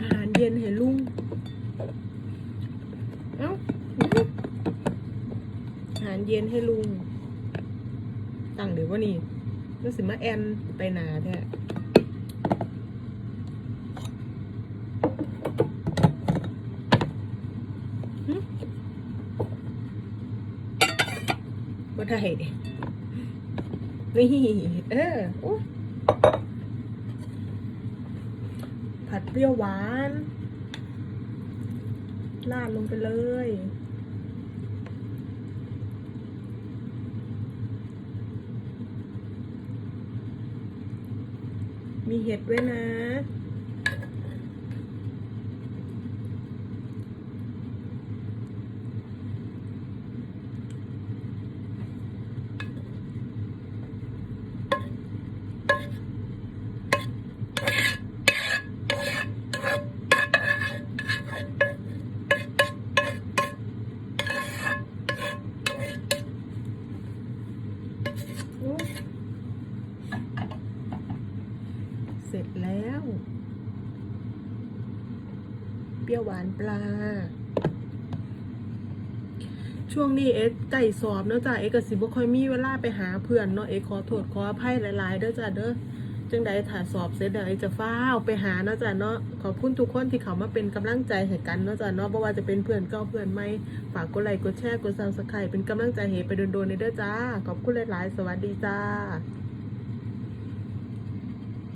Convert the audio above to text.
อาหารเย็นให้ลุง เอ้าอาหารเย็นให้ลุง ตั้งเดี๋ยวว่านี่รู้สึกมาแอนไปนาแท้หึบ่ได้นี่ เออโอ้ ผัดเปรี้ยวหวานราดลงไปเลย มีเห็ดด้วยนะ โอ้เส ร็จแล้ว เปรี้ยวหวานปลา ช่วงนี้เอ็กไก่สอบเนาะจ้ะเอ็กก็สิบ่ค่อยมีเวลาไปหาเพื่อนเนาะเอ็กขอโทษขออภัยหลายๆเด้อจ้ะเด้อจังใดถ้าสอบเสร็จเดี๋ยวเอ็กจะฟ้าวไปหาเนาะจ้ะเนาะขอบคุณทุกคนที่เขามาเป็นกำลังใจให้กันเนาะจ้ะเนาะบ่ว่าจะเป็นเพื่อนเก่าเพื่อนใหม่ฝากกดไลค์กดแชร์กดซับสไครต์เป็นกำลังใจให้ไปโดนๆเด้อจ้าขอบคุณหลายๆ สวัสดีจ้า